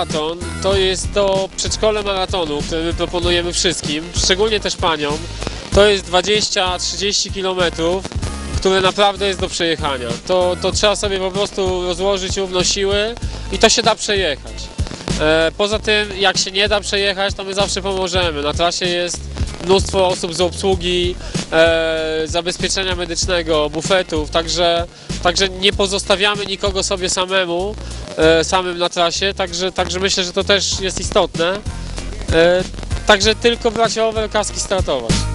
maraton to jest to przedszkole maratonu, które my proponujemy wszystkim, szczególnie też paniom. To jest 20-30 kilometrów, które naprawdę jest do przejechania. To, to trzeba sobie po prostu rozłożyć równo siły i to się da przejechać. E, poza tym, jak się nie da przejechać, to my zawsze pomożemy. Na trasie jest mnóstwo osób z obsługi, e, zabezpieczenia medycznego, bufetów, także, także nie pozostawiamy nikogo sobie samemu, e, samym na trasie, także, także myślę, że to też jest istotne. E, także tylko brać rower, kaski startować.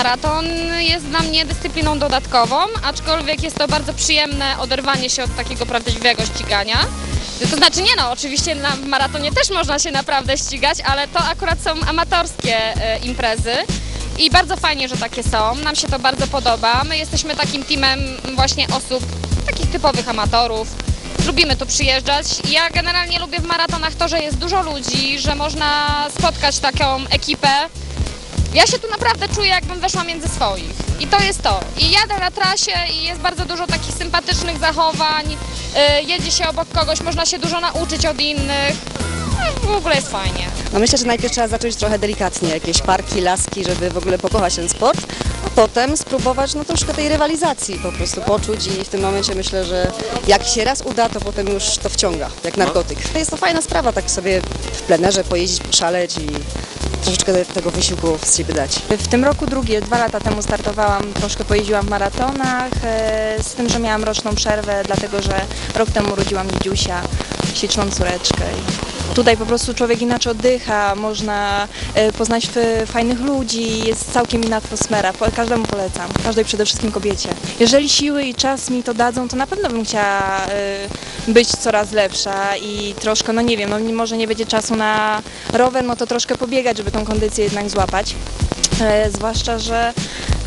Maraton jest dla mnie dyscypliną dodatkową, aczkolwiek jest to bardzo przyjemne oderwanie się od takiego prawdziwego ścigania. To znaczy nie no, oczywiście na maratonie też można się naprawdę ścigać, ale to akurat są amatorskie e, imprezy. I bardzo fajnie, że takie są. Nam się to bardzo podoba. My jesteśmy takim teamem właśnie osób, takich typowych amatorów. Lubimy tu przyjeżdżać. Ja generalnie lubię w maratonach to, że jest dużo ludzi, że można spotkać taką ekipę, ja się tu naprawdę czuję, jakbym weszła między swoich. I to jest to. I jadę na trasie i jest bardzo dużo takich sympatycznych zachowań. y, jedzie się obok kogoś, można się dużo nauczyć od innych. No, w ogóle jest fajnie. No myślę, że najpierw trzeba zacząć trochę delikatnie, jakieś parki, laski, żeby w ogóle pokochać ten sport, a potem spróbować no troszkę tej rywalizacji po prostu poczuć i w tym momencie myślę, że jak się raz uda, to potem już to wciąga, jak narkotyk. Jest to fajna sprawa, tak sobie w plenerze pojeździć, poszaleć i troszeczkę tego wysiłku z siebie dać. W tym roku drugie, dwa lata temu startowałam, troszkę pojeździłam w maratonach, e, z tym, że miałam roczną przerwę, dlatego że rok temu urodziłam Dziusia, śliczną córeczkę. Tutaj po prostu człowiek inaczej oddycha, można e, poznać fajnych ludzi, jest całkiem inna atmosfera, każdemu polecam, każdej przede wszystkim kobiecie. Jeżeli siły i czas mi to dadzą, to na pewno bym chciała e, być coraz lepsza i troszkę, no nie wiem, no może nie będzie czasu na rower, no to troszkę pobiegać, żeby tą kondycję jednak złapać. E, zwłaszcza, że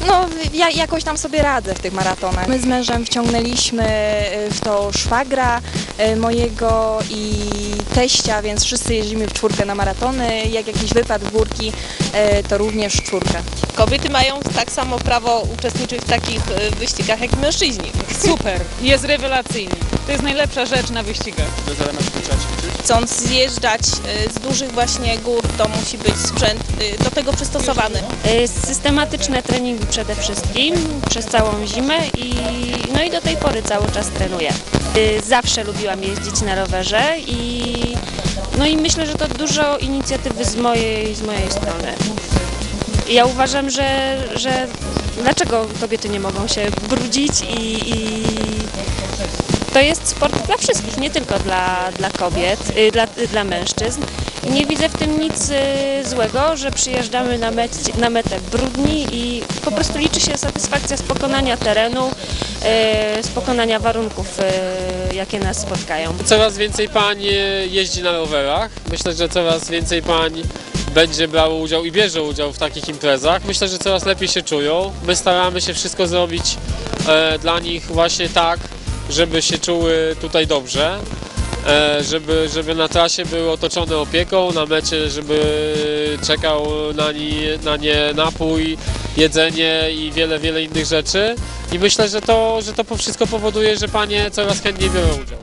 no, ja jakoś tam sobie radzę w tych maratonach. My z mężem wciągnęliśmy w to szwagra mojego i teścia, więc wszyscy jeździmy w czwórkę na maratony. Jak jakiś wypad w górki, e, to również w czwórkę. Kobiety mają tak samo prawo uczestniczyć w takich e, wyścigach jak mężczyźni. Super, jest rewelacyjnie. To jest najlepsza rzecz na wyścigach. Chcąc zjeżdżać e, z dużych właśnie gór, to musi być sprzęt do tego przystosowany. Systematyczne treningi przede wszystkim przez całą zimę i no i do tej pory cały czas trenuję. Y, Zawsze lubiłam jeździć na rowerze i no i myślę, że to dużo inicjatywy z mojej, z mojej strony. Ja uważam, że, że dlaczego kobiety nie mogą się brudzić i, i to jest sport dla wszystkich, nie tylko dla, dla kobiet, y, dla, dla mężczyzn. Nie widzę w tym nic y, złego, że przyjeżdżamy na, met, na metę brudni i po prostu liczy się satysfakcja z pokonania terenu, y, z pokonania warunków, y, jakie nas spotkają. Coraz więcej pań jeździ na rowerach. Myślę, że coraz więcej pań będzie brało udział i bierze udział w takich imprezach. Myślę, że coraz lepiej się czują. My staramy się wszystko zrobić e, dla nich właśnie tak, żeby się czuły tutaj dobrze. E, żeby, żeby na trasie były otoczone opieką, na mecie, żeby czekał na nie, na nie napój, jedzenie i wiele, wiele innych rzeczy. I myślę, że to, że to wszystko powoduje, że panie coraz chętniej biorą udział.